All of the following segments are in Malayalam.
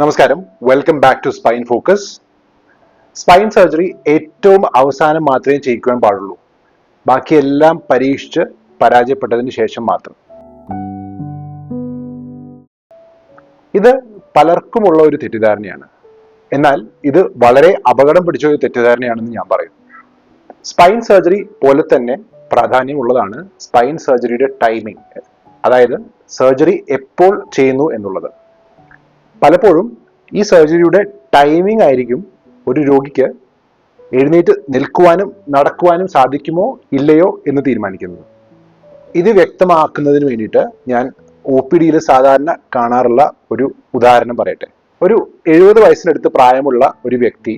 നമസ്കാരം. Welcome back to spine focus spine surgery ഏറ്റവും അവസാനം മാത്രമേ ചെയ്യിക്കുവാൻ പാടുള്ളൂ. ബാക്കിയെല്ലാം പരീക്ഷിച്ച് പരാജയപ്പെട്ടതിന് ശേഷം മാത്രം. ഇത് പലർക്കുമുള്ള ഒരു തെറ്റിദ്ധാരണയാണ്. എന്നാൽ ഇത് വളരെ അപകടം പിടിച്ച ഒരു തെറ്റിദ്ധാരണയാണെന്ന് ഞാൻ പറയും. സ്പൈൻ സർജറി പോലെ തന്നെ പ്രാധാന്യമുള്ളതാണ് സ്പൈൻ സർജറിയുടെ ടൈമിംഗ് അതായത് സർജറി എപ്പോൾ ചെയ്യുന്നു എന്നുള്ളത്. പലപ്പോഴും ഈ സർജറിയുടെ ടൈമിംഗ് ആയിരിക്കും ഒരു രോഗിക്ക് എഴുന്നേറ്റ് നിൽക്കുവാനും നടക്കുവാനും സാധിക്കുമോ ഇല്ലയോ എന്ന് തീരുമാനിക്കുന്നത്. ഇത് വ്യക്തമാക്കുന്നതിന് വേണ്ടിയിട്ട് ഞാൻ ഒ പി ഡിയിൽ സാധാരണ കാണാറുള്ള ഒരു ഉദാഹരണം പറയട്ടെ. ഒരു എഴുപത് വയസ്സിനടുത്ത് പ്രായമുള്ള ഒരു വ്യക്തി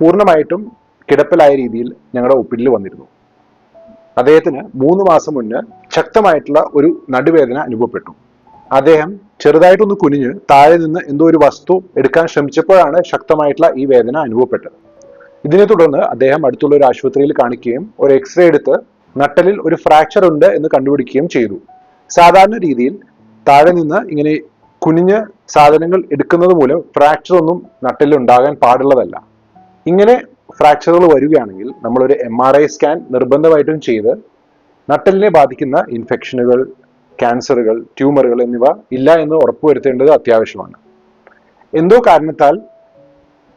പൂർണമായിട്ടും കിടപ്പിലായ രീതിയിൽ ഞങ്ങളുടെ ഒ പി ഡിയിൽ വന്നിരുന്നു. അദ്ദേഹത്തിന് മൂന്ന് മാസം മുന്നേ ശക്തമായിട്ടുള്ള ഒരു നടുവേദന അനുഭവപ്പെട്ടു. അദ്ദേഹം ചെറുതായിട്ടൊന്ന് കുനിഞ്ഞ് താഴെ നിന്ന് എന്തോ ഒരു വസ്തു എടുക്കാൻ ശ്രമിച്ചപ്പോഴാണ് ശക്തമായിട്ടുള്ള ഈ വേദന അനുഭവപ്പെട്ടത്. ഇതിനെ തുടർന്ന് അദ്ദേഹം അടുത്തുള്ള ഒരു ആശുപത്രിയിൽ കാണിക്കുകയും ഒരു എക്സ്റേ എടുത്ത് നട്ടലിൽ ഒരു ഫ്രാക്ചർ ഉണ്ട് എന്ന് കണ്ടുപിടിക്കുകയും ചെയ്തു. സാധാരണ രീതിയിൽ താഴെ നിന്ന് ഇങ്ങനെ കുനിഞ്ഞ് സാധനങ്ങൾ എടുക്കുന്നത് മൂലം ഫ്രാക്ചർ ഒന്നും നട്ടലിൽ ഉണ്ടാകാൻ പാടുള്ളതല്ല. ഇങ്ങനെ ഫ്രാക്ചറുകൾ വരികയാണെങ്കിൽ നമ്മളൊരു എം ആർ ഐ സ്കാൻ നിർബന്ധമായിട്ടും ചെയ്ത് നട്ടലിനെ ബാധിക്കുന്ന ഇൻഫെക്ഷനുകൾ ക്യാൻസറുകൾ ട്യൂമറുകൾ എന്നിവ ഇല്ല എന്ന് ഉറപ്പുവരുത്തേണ്ടത് അത്യാവശ്യമാണ്. എന്തോ കാരണത്താൽ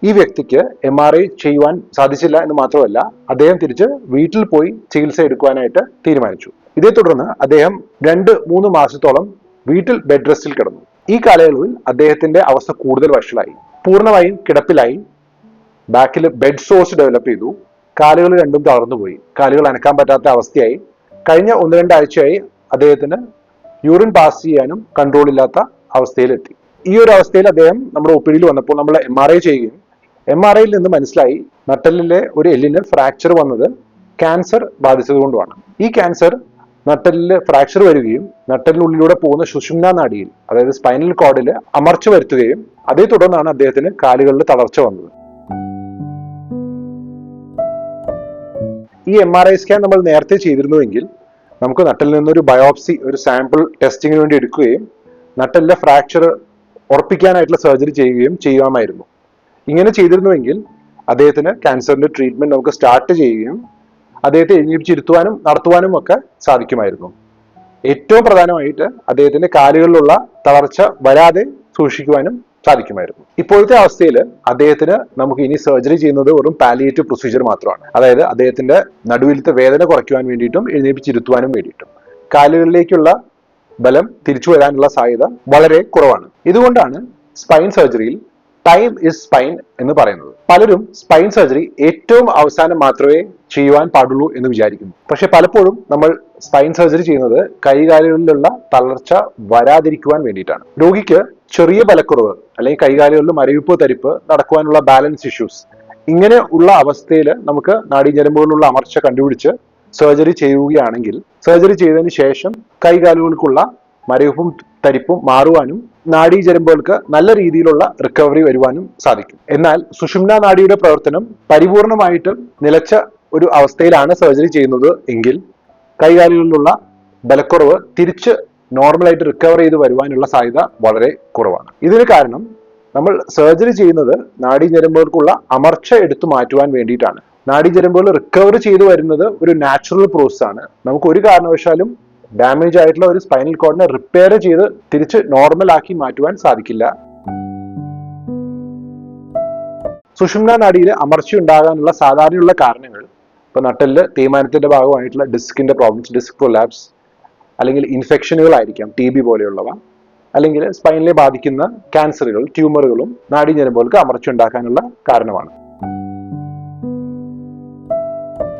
ഈ വ്യക്തിക്ക് എം ആർ ഐ ചെയ്യുവാൻ സാധിച്ചില്ല എന്ന് മാത്രമല്ല അദ്ദേഹം തിരിച്ച് വീട്ടിൽ പോയി ചികിത്സ എടുക്കുവാനായിട്ട് തീരുമാനിച്ചു. ഇതേ തുടർന്ന് അദ്ദേഹം രണ്ട് മൂന്ന് മാസത്തോളം വീട്ടിൽ ബെഡ് റെസ്റ്റിൽ കിടന്നു. ഈ കാലയളവിൽ അദ്ദേഹത്തിന്റെ അവസ്ഥ കൂടുതൽ വഷളായി. പൂർണമായും കിടപ്പിലായി. ബാക്കിൽ ബെഡ് സോഴ്സ് ഡെവലപ്പ് ചെയ്തു. കാലുകൾ രണ്ടും തളർന്നുപോയി കാലുകൾ അനക്കാൻ പറ്റാത്ത അവസ്ഥയായി. കഴിഞ്ഞ ഒന്ന് രണ്ടാഴ്ചയായി അദ്ദേഹത്തിന് യൂറിൻ പാസ് ചെയ്യാനും കൺട്രോൾ ഇല്ലാത്ത അവസ്ഥയിലെത്തി. ഈ ഒരു അവസ്ഥയിൽ അദ്ദേഹം നമ്മുടെ ഒ പി ഡിയിൽ വന്നപ്പോൾ നമ്മൾ എം ആർ ഐ ചെയ്യുകയും എം ആർ ഐയിൽ നിന്ന് മനസ്സിലായി നട്ടലിലെ ഒരു എല്ലിന് ഫ്രാക്ചർ വന്നത് ക്യാൻസർ ബാധിച്ചതുകൊണ്ടുമാണ് ഈ ക്യാൻസർ നട്ടലിൽ ഫ്രാക്ചർ വരികയും നട്ടലിനുള്ളിലൂടെ പോകുന്ന സുഷുമ്ന നാടിയിൽ അതായത് സ്പൈനൽ കോഡിൽ അമർച്ച വരുത്തുകയും അതേ തുടർന്നാണ് അദ്ദേഹത്തിന് കാലുകളിൽ തളർച്ച വന്നത്. ഈ എം ആർ ഐ സ്കാൻ നമ്മൾ നേരത്തെ ചെയ്തിരുന്നുവെങ്കിൽ നമുക്ക് നട്ടിൽ നിന്നൊരു ബയോപ്സി ഒരു സാമ്പിൾ ടെസ്റ്റിങ്ങിന് വേണ്ടി എടുക്കുകയും നട്ടലിലെ ഫ്രാക്ചർ ഉറപ്പിക്കാനായിട്ടുള്ള സർജറി ചെയ്യുകയും ചെയ്യാമായിരുന്നു ഇങ്ങനെ ചെയ്തിരുന്നുവെങ്കിൽ അദ്ദേഹത്തിന് ക്യാൻസറിന്റെ ട്രീറ്റ്മെന്റ് നമുക്ക് സ്റ്റാർട്ട് ചെയ്യുകയും അദ്ദേഹത്തെ എഴുന്നേപ്പിച്ചിരുത്തുവാനും നടത്തുവാനും ഒക്കെ സാധിക്കുമായിരുന്നു. ഏറ്റവും പ്രധാനമായിട്ട് അദ്ദേഹത്തിന്റെ കാലുകളിലുള്ള തളർച്ച വരാതെ സൂക്ഷിക്കുവാനും സാധിക്കുമായിരുന്നു. ഇപ്പോഴത്തെ അവസ്ഥയിൽ അദ്ദേഹത്തിന് നമുക്ക് ഇനി സർജറി ചെയ്യുന്നത് വെറും പാലിയേറ്റീവ് പ്രൊസീജിയർ മാത്രമാണ്. അതായത് അദ്ദേഹത്തിന്റെ നടുവിലത്തെ വേദന കുറയ്ക്കുവാൻ വേണ്ടിയിട്ടും എഴുന്നേപ്പിച്ചിരുത്തുവാനും വേണ്ടിയിട്ടും. കാലുകളിലേക്കുള്ള ബലം തിരിച്ചു വരാനുള്ള സാധ്യത വളരെ കുറവാണ്. ഇതുകൊണ്ടാണ് സ്പൈൻ സർജറിയിൽ ടൈം ഇസ് സ്പൈൻ എന്ന് പറയുന്നത്. പലരും സ്പൈൻ സർജറി ഏറ്റവും അവസാനം മാത്രമേ ചെയ്യുവാൻ പാടുള്ളൂ എന്ന് വിചാരിക്കുന്നു. പക്ഷെ പലപ്പോഴും നമ്മൾ സ്പൈൻ സർജറി ചെയ്യുന്നത് കൈകാലുകളിലുള്ള തളർച്ച വരാതിരിക്കുവാൻ വേണ്ടിയിട്ടാണ്. രോഗിക്ക് ചെറിയ ബലക്കുറവ് അല്ലെങ്കിൽ കൈകാലുകളിലും മരവിപ്പ് തരിപ്പ് നടക്കുവാനുള്ള ബാലൻസ് ഇഷ്യൂസ് ഇങ്ങനെ ഉള്ള അവസ്ഥയിൽ നമുക്ക് നാഡീഞരമ്പുകളിലുള്ള അമർച്ച കണ്ടുപിടിച്ച് സർജറി ചെയ്യുകയാണെങ്കിൽ സർജറി ചെയ്തതിന് ശേഷം കൈകാലുകൾക്കുള്ള മരവിപ്പും തരിപ്പും മാറുവാനും നാഡീജരമ്പുകൾക്ക് നല്ല രീതിയിലുള്ള റിക്കവറി വരുവാനും സാധിക്കും. എന്നാൽ സുഷുമ്ന നാഡിയുടെ പ്രവർത്തനം പരിപൂർണമായിട്ട് നിലച്ച ഒരു അവസ്ഥയിലാണ് സർജറി ചെയ്യുന്നത് എങ്കിൽ കൈകാലുകളിലുള്ള ബലക്കുറവ് തിരിച്ച് നോർമലായിട്ട് റിക്കവർ ചെയ്ത് വരുവാനുള്ള സാധ്യത വളരെ കുറവാണ്. ഇതിന് കാരണം നമ്മൾ സർജറി ചെയ്യുന്നത് നാഡീജരമ്പുകൾക്കുള്ള അമർച്ച എടുത്തു മാറ്റുവാൻ വേണ്ടിയിട്ടാണ്. നാഡീഞരമ്പുകൾ റിക്കവർ ചെയ്തു വരുന്നത് ഒരു നാച്ചുറൽ പ്രോസസ് ആണ്. നമുക്ക് ഒരു കാരണവശാലും ഡാമേജ് ആയിട്ടുള്ള ഒരു സ്പൈനൽ കോഡിനെ റിപ്പയർ ചെയ്ത് തിരിച്ച് നോർമൽ ആക്കി മാറ്റുവാൻ സാധിക്കില്ല. സുഷുമ്ന നാഡിയിൽ അമർച്ച ഉണ്ടാകാനുള്ള സാധാരണയുള്ള കാരണങ്ങൾ ഇപ്പൊ നട്ടലിൽ തേയ്മാനത്തിന്റെ ഭാഗമായിട്ടുള്ള ഡിസ്കിന്റെ പ്രോബ്ലംസ് ഡിസ്ക് പ്രൊലാപ്സ് അല്ലെങ്കിൽ ഇൻഫെക്ഷനുകളായിരിക്കാം ടി ബി പോലെയുള്ളവ അല്ലെങ്കിൽ സ്പൈനിലെ ബാധിക്കുന്ന ക്യാൻസറുകൾ ട്യൂമറുകളും നാഡീഞരമ്പുകൾക്ക് അമർച്ച ഉണ്ടാക്കാനുള്ള കാരണമാണ്.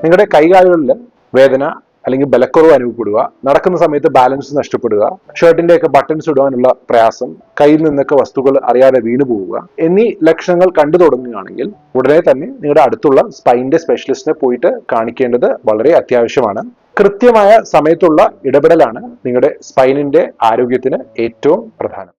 നിങ്ങളുടെ കൈകാലുകളിൽ വേദന അല്ലെങ്കിൽ ബലക്കുറവ് അനുഭവപ്പെടുക നടക്കുന്ന സമയത്ത് ബാലൻസ് നഷ്ടപ്പെടുക ഷർട്ടിന്റെ ഒക്കെ ബട്ടൺസ് ഇടുവാനുള്ള പ്രയാസം കയ്യിൽ നിന്നൊക്കെ വസ്തുക്കൾ അറിയാതെ വീണു പോവുക എന്നീ ലക്ഷണങ്ങൾ കണ്ടു തുടങ്ങുകയാണെങ്കിൽ ഉടനെ തന്നെ നിങ്ങളുടെ അടുത്തുള്ള സ്പൈന്റെ സ്പെഷ്യലിസ്റ്റിനെ പോയിട്ട് കാണിക്കേണ്ടത് വളരെ അത്യാവശ്യമാണ്. കൃത്യമായ സമയത്തുള്ള ഇടപെടലാണ് നിങ്ങളുടെ സ്പൈനിന്റെ ആരോഗ്യത്തിന് ഏറ്റവും പ്രധാനം.